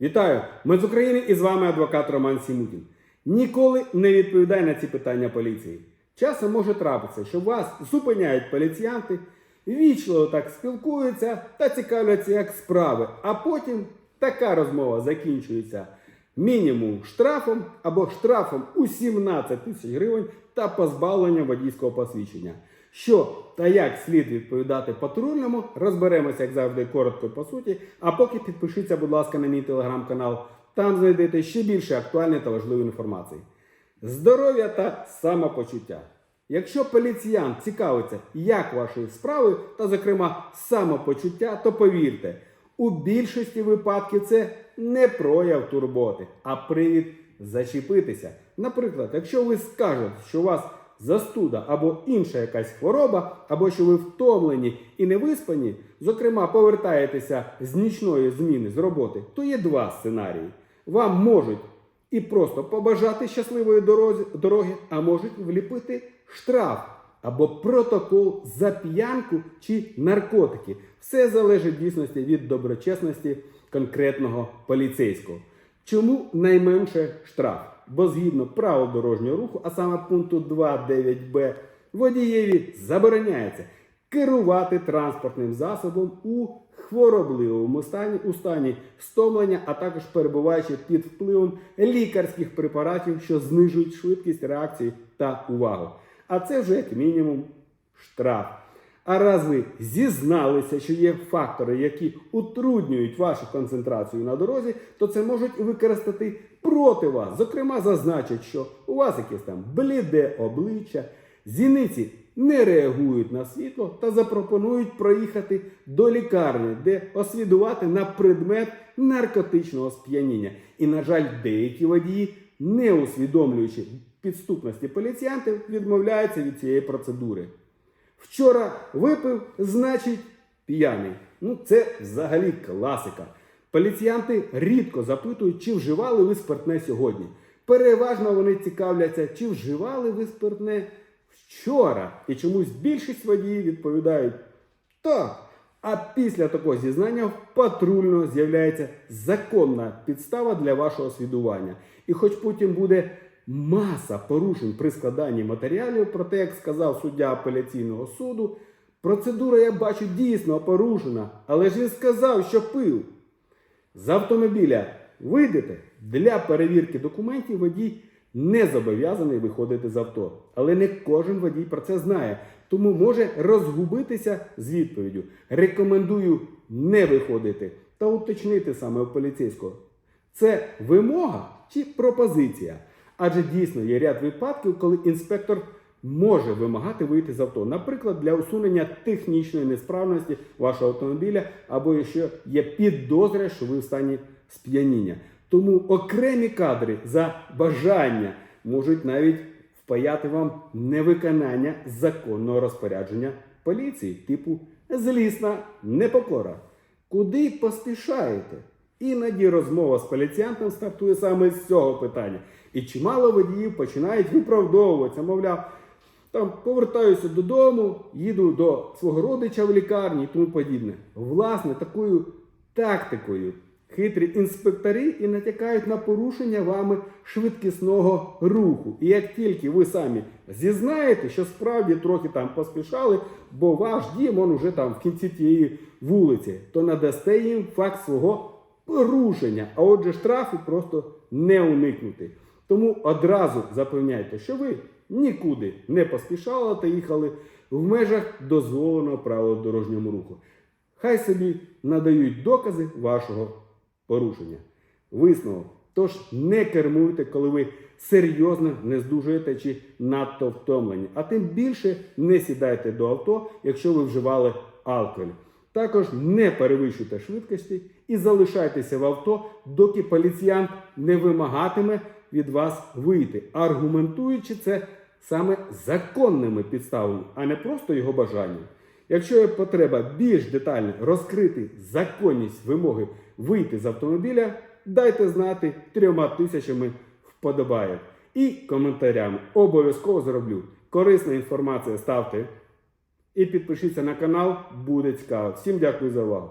Вітаю! Ми з України і з вами адвокат Роман Сімутін. Ніколи не відповідай на ці питання поліції. Часом може трапитися, що вас зупиняють поліціянти, вічливо так спілкуються та цікавляться як справи, а потім така розмова закінчується мінімум штрафом або штрафом у 17 тисяч гривень та позбавленням водійського посвідчення. Що та як слід відповідати патрульному, розберемося, як завжди, коротко по суті. А поки підпишіться, будь ласка, на мій телеграм-канал. Там знайдете ще більше актуальної та важливої інформації. Здоров'я та самопочуття. Якщо поліціян цікавиться, як вашої справи, та, зокрема, самопочуття, то повірте, у більшості випадків це не прояв турботи, а привід зачепитися. Наприклад, якщо ви скажете, що у вас застуда або інша якась хвороба, або що ви втомлені і не виспані, зокрема, повертаєтеся з нічної зміни з роботи, то є два сценарії. Вам можуть і просто побажати щасливої дороги, а можуть вліпити штраф або протокол за п'янку чи наркотики. Все залежить дійсності від доброчесності конкретного поліцейського. Чому найменше штраф? Бо згідно правил дорожнього руху, а саме пункту 2.9б, водієві забороняється керувати транспортним засобом у хворобливому стані, у стані стомлення, а також перебуваючи під впливом лікарських препаратів, що знижують швидкість реакції та увагу. А це вже як мінімум штраф. А раз ви зізналися, що є фактори, які утруднюють вашу концентрацію на дорозі, то це можуть використати проти вас. Зокрема, зазначать, що у вас якесь там бліде обличчя, зіниці не реагують на світло та запропонують проїхати до лікарні, де освідувати на предмет наркотичного сп'яніння. І, на жаль, деякі водії, не усвідомлюючи підступності поліціянтів, відмовляються від цієї процедури. Вчора випив, значить п'яний. Ну, це взагалі класика. Поліціянти рідко запитують, чи вживали ви спиртне сьогодні. Переважно вони цікавляться, чи вживали ви спиртне вчора. І чомусь більшість водіїв відповідають так. А після такого зізнання в патрульного з'являється законна підстава для вашого свідування. І хоч потім буде маса порушень при складанні матеріалів, проте, як сказав суддя апеляційного суду, процедура, я бачу, дійсно порушена, але ж він сказав, що пив. З автомобіля вийдете для перевірки документів водій не зобов'язаний виходити з авто. Але не кожен водій про це знає, тому може розгубитися з відповіддю. Рекомендую не виходити та уточнити саме у поліцейського. Це вимога чи пропозиція? Адже дійсно є ряд випадків, коли інспектор може вимагати вийти з авто, наприклад, для усунення технічної несправності вашого автомобіля, або якщо є підозра, що ви в стані сп'яніння. Тому окремі кадри за бажання можуть навіть впаяти вам невиконання законного розпорядження поліції, типу злісна непокора. Куди поспішаєте? Іноді розмова з поліціянтом стартує саме з цього питання. І чимало водіїв починають виправдовуватися, мовляв, там повертаюся додому, їду до свого родича в лікарні і тому подібне. Власне, такою тактикою хитрі інспектори і натякають на порушення вами швидкісного руху. І як тільки ви самі зізнаєте, що справді трохи там поспішали, бо ваш дім он уже там в кінці тієї вулиці, то надасте їм факт свого порушення, а отже, штрафу просто не уникнути. Тому одразу запевняйте, що ви нікуди не поспішали та їхали в межах дозволеного правила дорожнього руху. Хай собі надають докази вашого порушення. Висновок. Тож не кермуйте, коли ви серйозно не здужуєте чи надто втомлені, а тим більше не сідайте до авто, якщо ви вживали алкоголь. Також не перевищуйте швидкості і залишайтеся в авто, доки поліціянт не вимагатиме від вас вийти, аргументуючи це саме законними підставами, а не просто його бажанням. Якщо є потреба більш детально розкрити законність вимоги вийти з автомобіля, дайте знати трьома тисячами вподобайок і коментарями. Обов'язково зроблю. Корисна інформація ставте і підпишіться на канал, буде цікаво. Всім дякую за увагу.